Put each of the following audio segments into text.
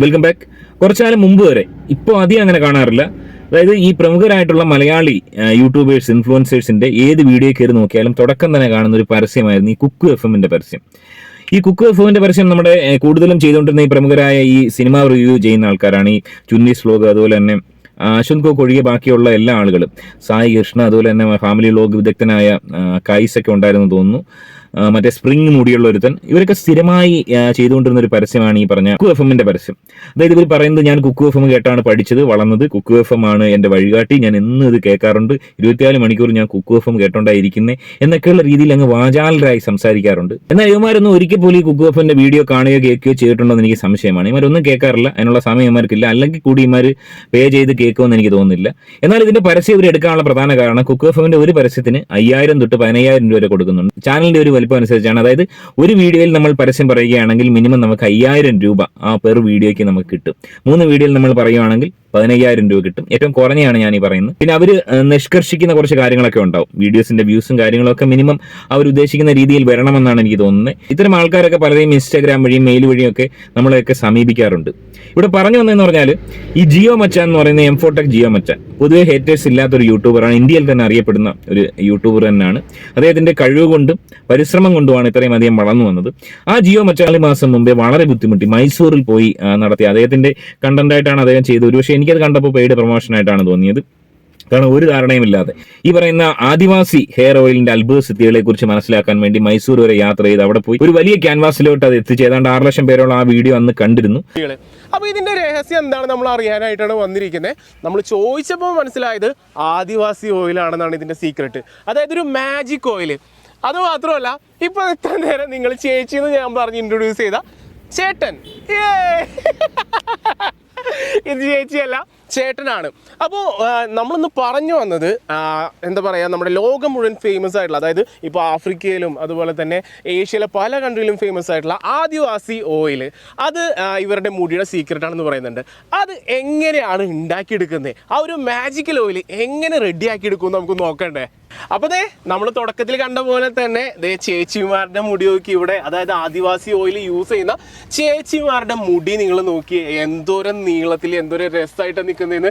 Welcome back കുറച്ചു കാലം മുമ്പ് വരെ ഇപ്പോൾ അധികം അങ്ങനെ കാണാറില്ല. അതായത് ഈ പ്രമുഖരായിട്ടുള്ള മലയാളി യൂട്യൂബേഴ്സ് ഇൻഫ്ലുവൻസേഴ്സിന്റെ ഏത് വീഡിയോ കയറി നോക്കിയാലും തുടക്കം തന്നെ കാണുന്ന ഒരു പരസ്യമായിരുന്നു ഈ കുക്ക് എഫ് എമ്മിന്റെ പരസ്യം. ഈ കുക്ക് എഫ് എമ്മിന്റെ പരസ്യം നമ്മുടെ കൂടുതലും ചെയ്തുകൊണ്ടിരുന്ന ഈ പ്രമുഖരായ ഈ സിനിമ റിവ്യൂ ചെയ്യുന്ന ആൾക്കാരാണ് ഈ ചുന്നീസ് വ്ലോഗ് അതുപോലെ തന്നെ അശ്വന്ത് കോക്ക് ഒഴികെ ബാക്കിയുള്ള എല്ലാ ആളുകളും. സായി കൃഷ്ണ അതുപോലെ തന്നെ ഫാമിലി വ്ലോഗ് വിദഗ്ധനായ കൈസ് ഉണ്ടായിരുന്നു തോന്നുന്നു. മറ്റേ സ്പ്രിംഗ് മുടിയുള്ള ഒരുത്തൻ. ഇവരൊക്കെ സ്ഥിരമായി ചെയ്തുകൊണ്ടിരുന്ന ഒരു പരസ്യമാണ് ഈ പറഞ്ഞ കുക്കു എഫ് എമ്മിന്റെ പരസ്യം. അതായത് ഇവർ പറയുന്നത് ഞാൻ കുക്കു എഫ് എം കേട്ടാണ് പഠിച്ചത് വളർന്നത്. കുക്കു എഫ് എം ആണ് എന്റെ വഴികാട്ടി. ഞാൻ എന്നും ഇത് കേൾക്കാറുണ്ട്. ഇരുപത്തിനാല് മണിക്കൂർ ഞാൻ കുക്കു എഫ് എം കേട്ടോണ്ടായിരിക്കുന്നത് എന്നൊക്കെയുള്ള രീതിയിൽ അങ്ങ് വാചാലരായി സംസാരിക്കാറുണ്ട്. എന്നാൽ ഇവന്മാരൊന്നും ഒരിക്കൽ പോലും ഈ കുക്കു എഫ് എമ്മിന്റെ വീഡിയോ കാണുകയോ കേൾക്കുകയോ ചെയ്തിട്ടുണ്ടോ എന്ന് എനിക്ക് സംശയമാണ്. ഇവരൊന്നും കേൾക്കാറില്ല. അതിനുള്ള സമയം ഇവന്മാർക്കില്ല. അല്ലെങ്കിൽ കൂടി ഇവന്മാർ പേ ചെയ്ത് കേൾക്കുമെന്ന് എനിക്ക് തോന്നുന്നില്ല. എന്നാൽ ഇതിന്റെ പരസ്യം ഇവർ എടുക്കാനുള്ള പ്രധാന കാരണം കുക്കു എഫ് എമ്മിന്റെ ഒരു പരസ്യത്തിന് അയ്യായിരം തൊട്ട് പതിനയ്യായിരം രൂപ വരെ കൊടുക്കുന്നുണ്ട്. ചാനലിന്റെ ഒരു വലിപ്പം അനുസരിച്ചാണ് അതായത് ഒരു വീഡിയോയിൽ നമ്മൾ പരസ്യം പറയുകയാണെങ്കിൽ മിനിമം നമുക്ക് അയ്യായിരം രൂപ ആ പെർ വീഡിയോയ്ക്ക് നമുക്ക് കിട്ടും. മൂന്ന് വീഡിയോയിൽ നമ്മൾ പറയുകയാണെങ്കിൽ പതിനയ്യായിരം രൂപ കിട്ടും. ഏറ്റവും കുറഞ്ഞാണ് ഞാൻ ഈ പറയുന്നത്. പിന്നെ അവർ നിഷ്കർഷിക്കുന്ന കുറച്ച് കാര്യങ്ങളൊക്കെ ഉണ്ടാവും. വീഡിയോസിന്റെ വ്യൂസും കാര്യങ്ങളൊക്കെ മിനിമം അവർ ഉദ്ദേശിക്കുന്ന രീതിയിൽ വരണമെന്നാണ് എനിക്ക് തോന്നുന്നത്. ഇത്തരം ആൾക്കാരൊക്കെ പലരെയും ഇൻസ്റ്റാഗ്രാം വഴിയും മെയിൽ വഴിയും ഒക്കെ നമ്മളെയൊക്കെ സമീപിക്കാറുണ്ട്. ഇവിടെ പറഞ്ഞു വന്നതെന്ന് പറഞ്ഞാൽ ഈ ജിയോ മച്ചാൻ എന്ന് പറയുന്ന എം എംഫോടെക് ജിയോ മച്ചാൻ പൊതുവെ ഹേറ്റേഴ്സ് ഇല്ലാത്ത ഒരു യൂട്യൂബറാണ് ഇന്ത്യയിൽ തന്നെ അറിയപ്പെടുന്ന ഒരു യൂട്യൂബർ തന്നെയാണ്. അദ്ദേഹത്തിന്റെ കഴിവ് കൊണ്ടും പരിശ്രമം കൊണ്ടുമാണ് ഇത്രയും അധികം വളർന്നു വന്നത്. ആ ജിയോ മച്ചാലി മാസം മുമ്പേ വളരെ ബുദ്ധിമുട്ടി മൈസൂറിൽ പോയി നടത്തി അദ്ദേഹത്തിന്റെ കണ്ടന്റായിട്ടാണ് അദ്ദേഹം ചെയ്തത്. ഒരുപക്ഷെ എനിക്കത് കണ്ടപ്പോൾ പെയ്ഡ് പ്രൊമോഷൻ ആയിട്ടാണ് തോന്നിയത്. കാരണം ഒരു ധാരണയുമില്ലാതെ ഈ പറയുന്ന ആദിവാസി ഹെയർ ഓയിലിന്റെ അത്ഭുത സിദ്ധികളെ കുറിച്ച് മനസ്സിലാക്കാൻ വേണ്ടി മൈസൂർ വരെ യാത്ര ചെയ്ത് അവിടെ പോയി. ഒരു വലിയ ക്യാൻവാസിലോട്ട് അത് എത്തിച്ച് ഏതാണ്ട് ആറ് ലക്ഷം പേരോളം ആ വീഡിയോ അന്ന് കണ്ടിരുന്നു. അപ്പൊ ഇതിന്റെ രഹസ്യം എന്താണ് നമ്മൾ അറിയാനായിട്ടാണ് വന്നിരിക്കുന്നത്? നമ്മൾ ചോദിച്ചപ്പോൾ മനസ്സിലായത് ആദിവാസി ഓയിലാണെന്നാണ് ഇതിന്റെ സീക്രട്ട് അതായത് ഒരു മാജിക് ഓയിൽ അത് മാത്രമല്ല ഇപ്പൊ ഇത്ര നേരം നിങ്ങൾ ചേച്ചി എന്ന് ഞാൻ പറഞ്ഞ് ഇൻട്രൊഡ്യൂസ് ചെയ്ത ചേട്ടൻ! ഇത് ചേച്ചിയല്ല. ചേട്ടനാണ്. അപ്പോൾ നമ്മളിന്ന് പറഞ്ഞു വന്നത് എന്താ പറയുക നമ്മുടെ ലോകം മുഴുവൻ ഫേമസ് ആയിട്ടുള്ള അതായത് ഇപ്പോൾ ആഫ്രിക്കയിലും അതുപോലെ തന്നെ ഏഷ്യയിലെ പല കൺട്രിയിലും ഫേമസ് ആയിട്ടുള്ള ആദിവാസി ഓയിൽ അത് ഇവരുടെ മുടിയുടെ സീക്രട്ട് ആണെന്ന് പറയുന്നുണ്ട്. അത് എങ്ങനെയാണ് ഉണ്ടാക്കിയെടുക്കുന്നത് ആ ഒരു മാജിക്കൽ ഓയിൽ എങ്ങനെ റെഡിയാക്കി എടുക്കുമെന്ന് നമുക്ക് നോക്കണ്ടേ? അപ്പോൾ ദേ നമ്മൾ തുടക്കത്തിൽ കണ്ട പോലെ തന്നെ ദേ ചേച്ചിമാരുടെ മുടി നോക്കി ഇവിടെ അതായത് ആദിവാസി ഓയിൽ യൂസ് ചെയ്യുന്ന ചേച്ചിമാരുടെ മുടി നിങ്ങൾ നോക്കി എന്തോരം നീളത്തിൽ എന്തോരം രസമായിട്ട് നിൽക്കുന്നതെന്ന്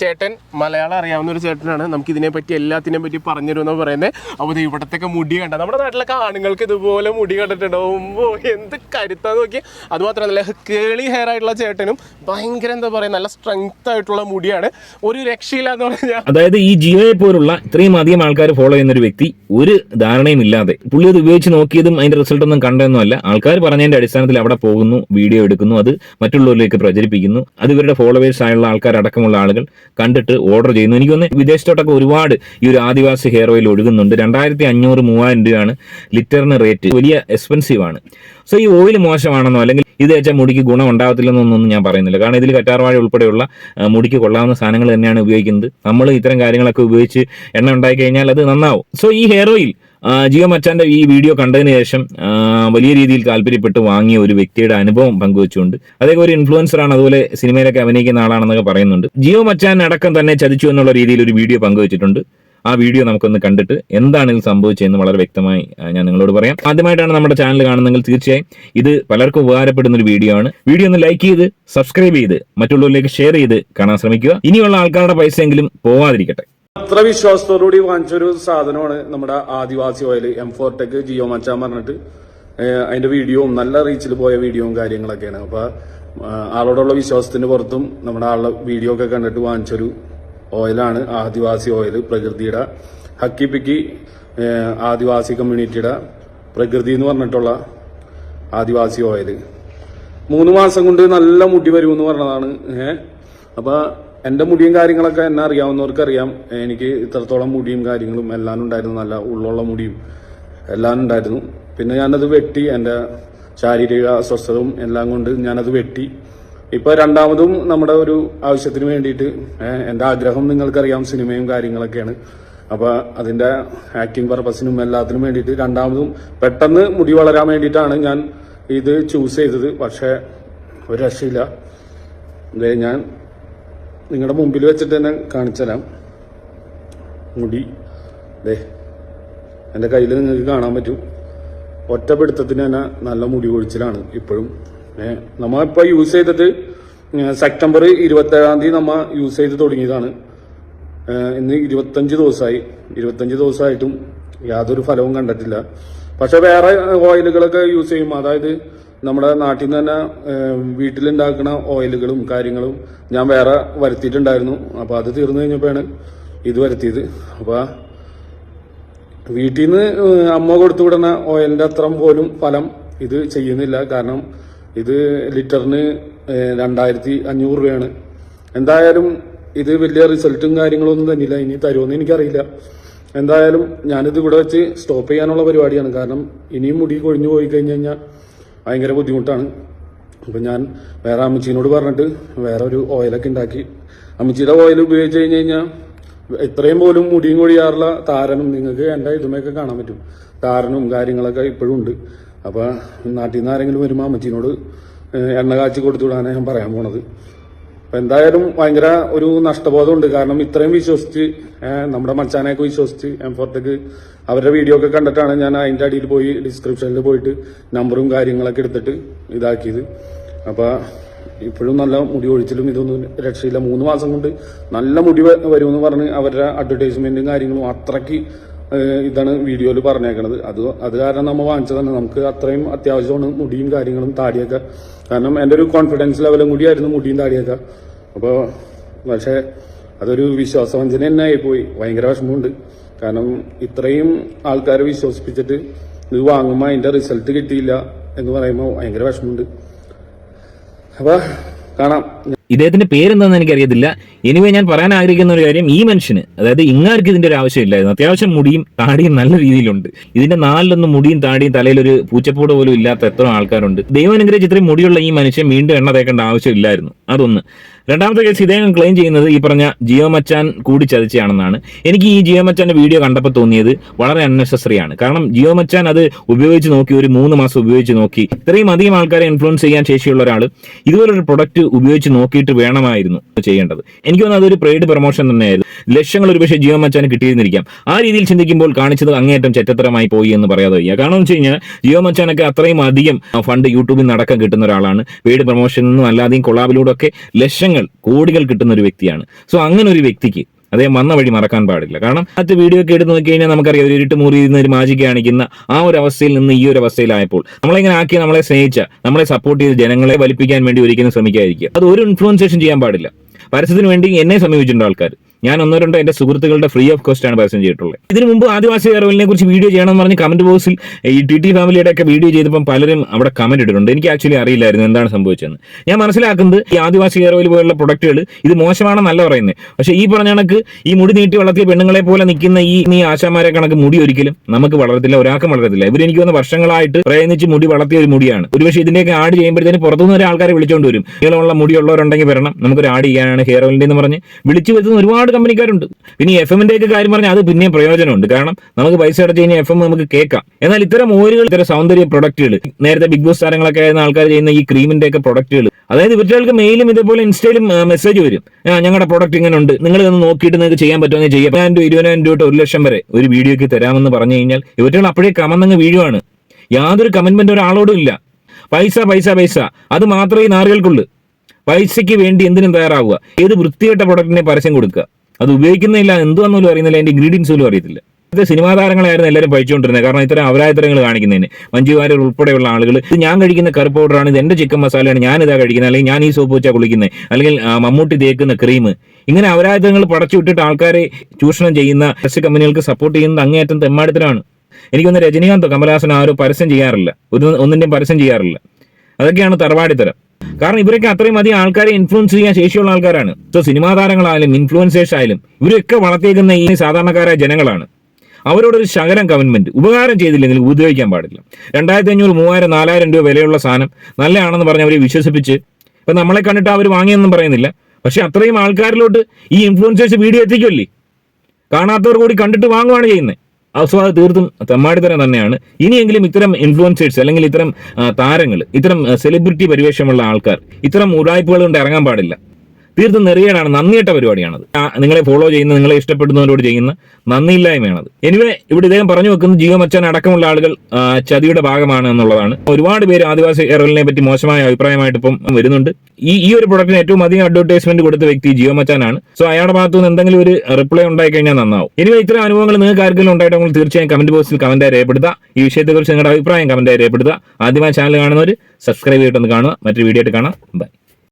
ചേട്ടൻ മലയാളം അറിയാവുന്ന ഒരു ചേട്ടനാണ്. നമുക്ക് ഇതിനെ പറ്റി എല്ലാത്തിനെ പറ്റി പറഞ്ഞു തരുമെന്ന് പറയുന്നത് അപ്പോൾ ഇവിടത്തെ മുടി കണ്ട നമ്മുടെ നാട്ടിലൊക്കെ ആണുങ്ങൾക്ക് ഇതുപോലെ മുടി കണ്ടിട്ടുണ്ടാവും ഓ എന്ത് കരുത്താന്ന് നോക്കി അതുമാത്രമല്ല കേളി ഹെയർ ആയിട്ടുള്ള ചേട്ടനും ഭയങ്കര എന്താ പറയുക നല്ല സ്ട്രെങ്ത് ആയിട്ടുള്ള മുടിയാണ്. ഒരു രക്ഷയില്ലാന്ന് പറഞ്ഞാൽ അതായത് ഈ ജിയോയെ പോലുള്ള ഇത്രയും അധികം ആൾക്കാർ ഫോളോ ചെയ്യുന്ന ഒരു വ്യക്തി ഒരു ധാരണയും ഇല്ലാതെ പുള്ളി അത് ഉപയോഗിച്ച് നോക്കിയതും അതിന്റെ റിസൾട്ട് ഒന്നും കണ്ടതൊന്നുമല്ല. ആൾക്കാർ പറഞ്ഞതിന്റെ അടിസ്ഥാനത്തിൽ അവിടെ പോകുന്നു വീഡിയോ എടുക്കുന്നു അത് മറ്റുള്ളവരിലേക്ക് പ്രചരിപ്പിക്കുന്നു. അത് ഇവരുടെ ഫോളോവേഴ്സ് ആയുള്ള ആൾക്കാർ അടക്കമുള്ള ആളുകൾ കണ്ടിട്ട് ഓർഡർ ചെയ്യുന്നു. എനിക്കൊന്ന് വിദേശത്തോട്ടൊക്കെ ഒരുപാട് ഈ ഒരു ആദിവാസി ഹെയർ ഓയിൽ ഒഴുകുന്നുണ്ട്. രണ്ടായിരത്തി അഞ്ഞൂറ് മൂവായിരം രൂപയാണ് ലിറ്ററിന് റേറ്റ് വലിയ എക്സ്പെൻസീവ് ആണ്. സോ ഈ ഓയിൽ മോശമാണെന്നോ അല്ലെങ്കിൽ ഇത് വെച്ചാൽ മുടിക്ക് ഗുണം ഉണ്ടാകത്തില്ലെന്നൊന്നും ഞാൻ പറയുന്നില്ല. കാരണം ഇതിൽ കറ്റാർവാഴ ഉൾപ്പെടെയുള്ള മുടിക്ക് കൊള്ളാവുന്ന സാധനങ്ങൾ തന്നെയാണ് ഉപയോഗിക്കുന്നത്. നമ്മൾ ഇത്തരം കാര്യങ്ങളൊക്കെ ഉപയോഗിച്ച് എണ്ണ ഉണ്ടാക്കി കഴിഞ്ഞാൽ അത് നന്നാവും. സോ ഈ ഹെയർ ഓയിൽ ജിയോ മച്ചാന്റെ ഈ വീഡിയോ കണ്ടതിന് ശേഷം വലിയ രീതിയിൽ താല്പര്യപ്പെട്ട് വാങ്ങിയ ഒരു വ്യക്തിയുടെ അനുഭവം പങ്കുവെച്ചുകൊണ്ട് അദ്ദേഹം ഒരു ഇൻഫ്ലുവൻസർ ആണ് അതുപോലെ സിനിമയിലൊക്കെ അഭിനയിക്കുന്ന ആളാണെന്നൊക്കെ പറയുന്നുണ്ട്. ജിയോ മച്ചാൻ അടക്കം തന്നെ ചതിച്ചു എന്നുള്ള രീതിയിൽ ഒരു വീഡിയോ പങ്കുവച്ചിട്ടുണ്ട്. ആ വീഡിയോ നമുക്കൊന്ന് കണ്ടിട്ട് എന്താണ് ഇത് സംഭവിച്ചതെന്ന് വളരെ വ്യക്തമായി ഞാൻ നിങ്ങളോട് പറയാം. ആദ്യമായിട്ടാണ് നമ്മുടെ ചാനൽ കാണുന്നതെങ്കിൽ തീർച്ചയായും ഇത് പലർക്കും ഉപകാരപ്പെടുന്ന ഒരു വീഡിയോ ആണ്. വീഡിയോ ഒന്ന് ലൈക്ക് ചെയ്ത് സബ്സ്ക്രൈബ് ചെയ്ത് മറ്റുള്ളവരിലേക്ക് ഷെയർ ചെയ്ത് കാണാൻ ശ്രമിക്കുക. ഇനിയുള്ള ആൾക്കാരുടെ പൈസയെങ്കിലും പോവാതിരിക്കട്ടെ. അത്ര വിശ്വാസത്തോടുകൂടി വാങ്ങിച്ചൊരു സാധനമാണ് നമ്മുടെ Adivasi oil M four tech Jio Machan പറഞ്ഞിട്ട്. അതിന്റെ വീഡിയോയും നല്ല റീച്ചിൽ പോയ വീഡിയോയും കാര്യങ്ങളൊക്കെയാണ്. അപ്പൊ ആളോടുള്ള വിശ്വാസത്തിന്റെ പുറത്തും നമ്മുടെ ആളുടെ വീഡിയോ ഒക്കെ കണ്ടിട്ട് വാങ്ങിച്ചൊരു ഓയിലാണ് ആദിവാസി ഓയിൽ പ്രകൃതിയുടെ ഹക്കി പിക്കി ആദിവാസി കമ്മ്യൂണിറ്റിയുടെ പ്രകൃതി എന്ന് പറഞ്ഞിട്ടുള്ള ആദിവാസി ഓയിൽ. മൂന്ന് മാസം കൊണ്ട് നല്ല മുടി വരുമെന്ന് പറഞ്ഞതാണ്. ഏഹ് അപ്പൊ എന്റെ മുടിയും കാര്യങ്ങളൊക്കെ എന്നെ അറിയാവുന്നവർക്ക് അറിയാം എനിക്ക് ഇത്രത്തോളം മുടിയും കാര്യങ്ങളും എല്ലാം ഉണ്ടായിരുന്നു. നല്ല ഉള്ളുള്ള മുടിയും എല്ലാം ഉണ്ടായിരുന്നു. പിന്നെ ഞാനത് വെട്ടി എന്റെ ശാരീരിക അസ്വസ്ഥതയും എല്ലാം കൊണ്ട് ഞാനത് വെട്ടി. ഇപ്പൊ രണ്ടാമതും നമ്മുടെ ഒരു ആവശ്യത്തിന് വേണ്ടിയിട്ട് എന്റെ ആഗ്രഹം നിങ്ങൾക്കറിയാം സിനിമയും കാര്യങ്ങളൊക്കെയാണ്. അപ്പൊ അതിന്റെ ആക്ടിങ് പർപ്പസിനും എല്ലാത്തിനും വേണ്ടിയിട്ട് രണ്ടാമതും പെട്ടെന്ന് മുടി വളരാൻ വേണ്ടിയിട്ടാണ് ഞാൻ ഇത് ചൂസ് ചെയ്തത്. പക്ഷെ ഒരു രക്ഷയില്ല. ഞാൻ നിങ്ങളുടെ മുമ്പിൽ വെച്ചിട്ട് തന്നെ കാണിച്ചുതരാം മുടി ദേ എന്റെ കയ്യിൽ നിങ്ങൾക്ക് കാണാൻ പറ്റും. ഒറ്റ പിടുത്തത്തിന് തന്നെ നല്ല മുടി കൊഴിച്ചിലാണ് ഇപ്പോഴും. ഏഹ് നമ്മ ഇപ്പൊ യൂസ് ചെയ്തിട്ട് സെപ്റ്റംബർ ഇരുപത്തി ഏഴാം തീയതി നമ്മൾ യൂസ് ചെയ്ത് തുടങ്ങിയതാണ്. ഇന്ന് ഇരുപത്തഞ്ച് ദിവസമായി. ഇരുപത്തഞ്ച് ദിവസമായിട്ടും യാതൊരു ഫലവും കണ്ടിട്ടില്ല. പക്ഷെ വേറെ ഓയിലുകളൊക്കെ യൂസ് ചെയ്യും അതായത് നമ്മുടെ നാട്ടിൽ നിന്ന് തന്നെ വീട്ടിലുണ്ടാക്കുന്ന ഓയിലുകളും കാര്യങ്ങളും ഞാൻ വേറെ വരുത്തിയിട്ടുണ്ടായിരുന്നു. അപ്പോൾ അത് തീർന്നു കഴിഞ്ഞപ്പോഴാണ് ഇത് വരുത്തിയത്. അപ്പോൾ വീട്ടിൽ നിന്ന് അമ്മ കൊടുത്തുവിടുന്ന ഓയിലിന്റെ അത്ര പോലും ഫലം ഇത് ചെയ്യുന്നില്ല. കാരണം ഇത് ലിറ്ററിന് രണ്ടായിരത്തി അഞ്ഞൂറ് രൂപയാണ്. എന്തായാലും ഇത് വലിയ റിസൾട്ടും കാര്യങ്ങളൊന്നും തന്നില്ല. ഇനി തരുമെന്ന് എനിക്കറിയില്ല. എന്തായാലും ഞാനിത് ഇവിടെ വെച്ച് സ്റ്റോപ്പ് ചെയ്യാനുള്ള പരിപാടിയാണ്. കാരണം ഇനിയും മുടി കൊഴിഞ്ഞു പോയി കഴിഞ്ഞു കഴിഞ്ഞാൽ ഭയങ്കര ബുദ്ധിമുട്ടാണ്. അപ്പം ഞാൻ വേറെ അമ്മച്ചീനോട് പറഞ്ഞിട്ട് വേറെ ഒരു ഓയിലൊക്കെ ഉണ്ടാക്കി. അമ്മച്ചിയുടെ ഓയിൽ ഉപയോഗിച്ച് കഴിഞ്ഞ് കഴിഞ്ഞാൽ ഇത്രയും പോലും മുടിയും കൊഴിയാറുള്ള താരനും നിങ്ങൾക്ക് എന്റെ ഇതുമൊക്കെ കാണാൻ പറ്റും. താരനും കാര്യങ്ങളൊക്കെ ഇപ്പോഴും ഉണ്ട്. അപ്പോൾ നാട്ടിൽ നിന്ന് ആരെങ്കിലും വരുമ്പോൾ അമ്മച്ചീനോട് എണ്ണ കാച്ചി കൊടുത്തു വിടാനാണ് ഞാൻ പറയാൻ പോണത്. അപ്പൊ എന്തായാലും ഭയങ്കര ഒരു നഷ്ടബോധമുണ്ട്. കാരണം ഇത്രയും വിശ്വസിച്ച് നമ്മുടെ മച്ചാനെയൊക്കെ വിശ്വസിച്ച് എം എംഫോർട്ടേക്ക് അവരുടെ വീഡിയോ ഒക്കെ കണ്ടിട്ടാണ് ഞാൻ അതിന്റെ അടിയിൽ പോയി ഡിസ്ക്രിപ്ഷനിൽ പോയിട്ട് നമ്പറും കാര്യങ്ങളൊക്കെ എടുത്തിട്ട് ഇതാക്കിയത്. അപ്പൊ ഇപ്പോഴും നല്ല മുടി ഒഴിച്ചിലും ഇതൊന്നും രക്ഷയില്ല. മൂന്ന് മാസം കൊണ്ട് നല്ല മുടി വരുമെന്ന് പറഞ്ഞ് അവരുടെ അഡ്വർടൈസ്മെന്റും കാര്യങ്ങളും അത്രയ്ക്ക് ഇതാണ് വീഡിയോയിൽ പറഞ്ഞേക്കണത്. അത് അത് കാരണം നമ്മൾ വാങ്ങിച്ചതാണ്. നമുക്ക് അത്രയും അത്യാവശ്യമാണ് മുടിയും കാര്യങ്ങളും താടിയൊക്കെ. കാരണം എന്റെ ഒരു കോൺഫിഡൻസ് ലെവലും കൂടിയായിരുന്നു മുടിയും താടിയൊക്കെ. അപ്പോൾ പക്ഷേ അതൊരു വിശ്വാസവഞ്ചന തന്നെ ആയിപ്പോയി. ഭയങ്കര വിഷമമുണ്ട്. കാരണം ഇത്രയും ആൾക്കാരെ വിശ്വസിപ്പിച്ചിട്ട് ഇത് വാങ്ങുമ്പോൾ അതിന്റെ റിസൾട്ട് കിട്ടിയില്ല എന്ന് പറയുമ്പോൾ ഭയങ്കര വിഷമമുണ്ട്. അപ്പൊ കാണാം. ഇദ്ദേഹത്തിന്റെ പേരെന്താണെന്ന് എനിക്കറിയത്തില്ല. എനിവേ ഞാൻ പറയാൻ ആഗ്രഹിക്കുന്ന ഒരു കാര്യം ഈ മനുഷ്യന് അതായത് ഇങ്ങാർക്ക് ഇതിന്റെ ഒരു ആവശ്യമില്ലായിരുന്നു. അത്യാവശ്യം മുടിയും താടിയും നല്ല രീതിയിലുണ്ട്. ഇതിന്റെ നാലിലൊന്നും മുടിയും താടിയും തലയിൽ ഒരു പൂച്ചപ്പൂട് പോലും ഇല്ലാത്ത എത്ര ആൾക്കാരുണ്ട്. ദൈവം അനുഗ്രഹിച്ച് ഇത്രയും മുടിയുള്ള ഈ മനുഷ്യൻ വീണ്ടും എണ്ണ തേക്കേണ്ട ആവശ്യമില്ലായിരുന്നു. അതൊന്ന്. രണ്ടാമത്തെ കേസ് ഇദ്ദേഹം ക്ലെയിം ചെയ്യുന്നത് ഈ പറഞ്ഞ ജിയോ മച്ചാൻ കൂടി ചതിച്ചാണെന്നാണ് എനിക്ക് ഈ ജിയോ മച്ചാന്റെ വീഡിയോ കണ്ടപ്പോൾ തോന്നിയത് വളരെ അൺനെസസറി ആണ്. കാരണം ജിയോ മച്ചാൻ അത് ഉപയോഗിച്ച് നോക്കി ഒരു മൂന്ന് മാസം ഉപയോഗിച്ച് നോക്കി ഇത്രയും അധികം ആൾക്കാരെ ഇൻഫ്ലുവൻസ് ചെയ്യാൻ ശേഷിയുള്ള ഒരാൾ ഇതുപോലൊരു പ്രൊഡക്റ്റ് ഉപയോഗിച്ച് നോക്കിയിട്ട് വേണമായിരുന്നു ചെയ്യേണ്ടത്. എനിക്ക് തോന്നുന്നു അതൊരു പെയ്ഡ് പ്രൊമോഷൻ തന്നെയായിരുന്നു. ലക്ഷങ്ങൾ ഒരുപക്ഷെ ജിയോ മച്ചാന് കിട്ടിയിരുന്നിരിക്കാം. ആ രീതിയിൽ ചിന്തിക്കുമ്പോൾ കാണിച്ചത് അങ്ങേയറ്റം ചെറ്റത്തരമായി പോയി എന്ന് പറയാതെ വയ്യ. കാരണം എന്ന് വെച്ച് കഴിഞ്ഞാൽ ജിയോ മച്ചാനൊക്കെ അത്രയും അധികം ഫണ്ട് യൂട്യൂബിൽ നടക്കാൻ കിട്ടുന്ന ഒരാളാണ്. പെയ്ഡ് പ്രൊമോഷൻ എന്നും അല്ലാതെയും കൊളാബിലൂടെ ഒക്കെ ലക്ഷങ്ങൾ കോടികൾ കിട്ടുന്ന ഒരു വ്യക്തിയാണ്. സോ അങ്ങനെ ഒരു വ്യക്തിക്ക് അദ്ദേഹം വന്ന വഴി മറക്കാൻ പാടില്ല. കാരണം അത് വീഡിയോ ഒക്കെ എടുത്ത് നോക്കി കഴിഞ്ഞാൽ നമുക്കറിയാം ഒരു ഇരുട്ട് മൂറി ഇരുന്ന് ഒരു മാജിക് കാണിക്കുന്ന ആ ഒരു അവസ്ഥയിൽ നിന്ന് ഈ ഒരു അവസ്ഥയിലായപ്പോൾ നമ്മളിങ്ങനെ ആക്കി നമ്മളെ സ്നേഹിച്ച നമ്മളെ സപ്പോർട്ട് ചെയ്ത് ജനങ്ങളെ വലിപ്പിക്കാൻ വേണ്ടി ഒരിക്കലും ശ്രമിക്കാതിരിക്കുക. അത് ഒരു ഇൻഫ്ലുവൻസേഷൻ ചെയ്യാൻ പാടില്ല. പരസ്യത്തിന് വേണ്ടി എന്നെ സമീപിച്ചിട്ടുണ്ട് ആൾക്കാർ. ഞാൻ ഒന്നോ രണ്ടോ എന്റെ സുഹൃത്തുക്കളുടെ ഫ്രീ ഓഫ് കോസ്റ്റ് ആണ് പരസ്യം ചെയ്തിട്ടുള്ളത്. ഇതിനു മുമ്പ് ആദിവാസി കയറവലിനെ കുറിച്ച് വീഡിയോ ചെയ്യണമെന്ന് പറഞ്ഞ് കമന്റ് ബോക്സിൽ ഈ ടി ടി ഫാമിലിയുടെ ഒക്കെ വീഡിയോ ചെയ്തപ്പോൾ പലരും അവിടെ കമന്റ് ഇട്ടിട്ടുണ്ട്. എനിക്ക് ആക്ച്വലി അറിയില്ലായിരുന്നു എന്താണ് സംഭവിച്ചതെന്ന്. ഞാൻ മനസ്സിലാക്കുന്നത് ഈ ആദിവാസി കയറവൽ പോലുള്ള പ്രൊഡക്റ്റുകൾ ഇത് മോശമാണെന്നല്ല പറയുന്നത്. പക്ഷേ ഈ പറഞ്ഞ കണക്ക് ഈ മുടി നീട്ടി വളർത്തിയ പെണ്ണുങ്ങളെ പോലെ നിൽക്കുന്ന ഈ നീ ആശാമാരെ കണക്ക് മുടി ഒരിക്കലും നമുക്ക് വളരത്തില്ല ഒരാൾക്കും വളരത്തില്ല. ഇവർ എനിക്ക് വന്ന വർഷങ്ങളായിട്ട് പ്രയത്നിച്ച് മുടി വളർത്തിയ ഒരു മുടിയാണ്. ഒരുപക്ഷെ ഇതിന്റെയൊക്കെ ആഡ് ചെയ്യുമ്പോഴത്തേന് പുറത്തുനിന്ന് ഒരു ആൾക്കാരെ വിളിച്ചുകൊണ്ട് വരും. നീളമുള്ള മുടിയുള്ളവരുണ്ടെങ്കിൽ വരണം. നമുക്കൊരു ആഡ് ചെയ്യാനാണ് ഹെയർ ഓയിലിന്റെ എന്ന് പറഞ്ഞ് വിളിച്ചു വരുത്തുന്ന ഒരുപാട് കമ്പനിക്കാരുണ്ട്. പിന്നെ എഫ് എമ്മിന്റെ ഒക്കെ കാര്യം പറഞ്ഞാൽ അത് പിന്നെയും പ്രയോജനമുണ്ട്. കാരണം നമുക്ക് പൈസ അടച്ചു കഴിഞ്ഞാൽ എഫ് എം നമുക്ക് കേൾക്കാം. എന്നാൽ ഇത്തരം ഓരുകൾ ഇത്തരം സൗന്ദര്യ പ്രൊഡക്റ്റുകൾ നേരത്തെ ബിഗ് ബോസ് താരങ്ങളൊക്കെ ആയിരുന്ന ആൾക്കാർ ചെയ്യുന്ന ഈ ക്രീമിന്റെ ഒക്കെ പ്രൊഡക്റ്റുകൾ അതായത് ഇവർക്ക് മെയിലും ഇതേപോലെ ഇൻസ്റ്റയിലും മെസ്സേജ് വരും. ഞങ്ങളുടെ പ്രൊഡക്റ്റ് ഇങ്ങനെ ഉണ്ട് നിങ്ങൾ ഇതൊന്ന് നോക്കിയിട്ട് നിങ്ങൾക്ക് ചെയ്യാൻ പറ്റുമെന്ന് ചെയ്യാം. പതിനായിരം രൂപ ഇരുപതിനായിരം രൂപ തൊട്ട് ഒരു ലക്ഷം വരെ ഒരു വീഡിയോക്ക് തരാമെന്ന് പറഞ്ഞു കഴിഞ്ഞാൽ ഇവറ്റുകൾ അപ്പോഴേ കമന്നങ്ങ് വീഴുവാണ്. യാതൊരു കമന്റ്മെന്റ് ഒരാളോടും ഇല്ല. പൈസ പൈസ പൈസ. അത് മാത്രമേ നാറുകൾക്കുള്ളൂ. പൈസയ്ക്ക് വേണ്ടി എന്തിനും തയ്യാറാവുക. ഏത് വൃത്തികെട്ട പ്രൊഡക്റ്റിനെ പരസ്യം കൊടുക്കുക. അത് ഉപയോഗിക്കുന്നില്ല എന്തുവാന്ന് പോലും അറിയുന്നില്ല അതിന്റെ ഇൻഗ്രീഡിയൻസ് പോലും അറിയത്തില്ല. ഇത് സിനിമാ താരങ്ങളായിരുന്നു എല്ലാവരും പഴിച്ചുകൊണ്ടിരുന്നത് കാരണം ഇത്തരം അവരായത്തരങ്ങൾ കാണിക്കുന്നതിന്. മഞ്ജു ഉൾപ്പെടെയുള്ള ആളുകൾ ഇത് ഞാൻ കഴിക്കുന്ന കറി പൗഡറാണ് ഇത് എന്റെ ചിക്കൻ മസാലയാണ് ഞാൻ ഇതാ കഴിക്കുന്നത് അല്ലെങ്കിൽ ഞാൻ ഈ സോപ്പ് വെച്ചാൽ കുളിക്കുന്നത് അല്ലെങ്കിൽ മമ്മൂട്ടി തേക്കുന്ന ക്രീം ഇങ്ങനെ അവരായത്തരങ്ങൾ പടച്ചു വിട്ടിട്ട് ആൾക്കാരെ ചൂഷണം ചെയ്യുന്ന ടെസ്റ്റ് കമ്പനികൾക്ക് സപ്പോർട്ട് ചെയ്യുന്നത് അങ്ങേയറ്റം തെമ്മാടത്തിലാണ് എനിക്കൊന്ന് രജനീകാന്തോ കമലഹാസനോ ആരോ പരസ്യം ചെയ്യാറില്ല. ഒരു ഒന്നിന്റെയും പരസ്യം ചെയ്യാറില്ല. അതൊക്കെയാണ് തറവാടിത്തരം. കാരണം ഇവരൊക്കെ അത്രയും അധികം ആൾക്കാരെ ഇൻഫ്ലുവൻസ് ചെയ്യാൻ ശേഷിയുള്ള ആൾക്കാരാണ്. സോ സിനിമാ താരങ്ങളായാലും ഇൻഫ്ലുവൻസേഴ്സ് ആയാലും ഇവരൊക്കെ വളർത്തിയേക്കുന്ന ഈ സാധാരണക്കാരായ ജനങ്ങളാണ്. അവരോടൊരു ശകലം ഗവൺമെന്റ് ഉപകാരം ചെയ്തില്ലെങ്കിൽ ഉപദ്രവിക്കാൻ പാടില്ല. രണ്ടായിരത്തി അഞ്ഞൂറ് മൂവായിരം നാലായിരം രൂപ വിലയുള്ള സാധനം നല്ലതാണെന്ന് പറഞ്ഞ് അവരെ വിശ്വസിപ്പിച്ച് ഇപ്പൊ നമ്മളെ കണ്ടിട്ട് അവർ വാങ്ങിയെന്നും പറയുന്നില്ല. പക്ഷെ അത്രയും ആൾക്കാരിലോട്ട് ഈ ഇൻഫ്ലുവൻസേഴ്സ് വീഡിയോ എത്തിക്കുമല്ലേ കാണാത്തവർ കൂടി കണ്ടിട്ട് വാങ്ങുവാണ് ചെയ്യുന്നത്. അത് തീർത്തും തെമ്മാടിത്തരം തന്നെയാണ്. ഇനിയെങ്കിലും ഇത്തരം ഇൻഫ്ലുവൻസേഴ്സ് അല്ലെങ്കിൽ ഇത്തരം താരങ്ങൾ ഇത്തരം സെലിബ്രിറ്റി പരിവേഷമുള്ള ആൾക്കാർ ഇത്തരം ഉടായ്പകൾ കൊണ്ട് ഇറങ്ങാൻ പാടില്ല. തീർത്തും നിറയാനാണ് നന്ദിയിട്ട പരിപാടിയാണത്. നിങ്ങളെ ഫോളോ ചെയ്യുന്ന നിങ്ങളെ ഇഷ്ടപ്പെടുന്നവരോട് ചെയ്യുന്ന നന്ദിയില്ലായ്മയാണത്. എനിവേ ഇവിടെ ഇദ്ദേഹം പറഞ്ഞു വെക്കുന്നത് ജിയോ മച്ചാൻ അടക്കമുള്ള ആളുകൾ ചതിയുടെ ഭാഗമാണ് എന്നുള്ളതാണ്. ഒരുപാട് പേര് ആദിവാസി കേരളിനെ പറ്റി മോശമായ അഭിപ്രായമായിട്ട് ഇപ്പം വരുന്നുണ്ട്. ഈ ഈ ഒരു പ്രൊഡക്റ്റിന് ഏറ്റവും അധികം അഡ്വർടൈസ്മെന്റ് കൊടുത്ത വ്യക്തി ജിയോ മച്ചാനാണ്. സോ അയാളുടെ ഭാഗത്തു നിന്ന് എന്തെങ്കിലും ഒരു റിപ്ലൈ ഉണ്ടായി കഴിഞ്ഞാൽ നന്നാവും. എനിവേ ഇത്തരം അനുഭവങ്ങൾ നിങ്ങൾക്ക് ആർക്കെങ്കിലും ഉണ്ടായിട്ടുണ്ടെങ്കിൽ തീർച്ചയായും കമന്റ് ബോക്സിൽ കമന്റായി രേഖപ്പെടുത്തുക. ഈ വിഷയത്തെക്കുറിച്ച് നിങ്ങളുടെ അഭിപ്രായം കമന്റായി രേഖപ്പെടുത്തുക. ആദ്യമായി ചാനൽ കാണുന്നവർ സബ്സ്ക്രൈബ് ചെയ്തിട്ടൊന്ന് കാണുക. മറ്റൊരു വീഡിയോ ആയിട്ട് കാണാം. ബൈ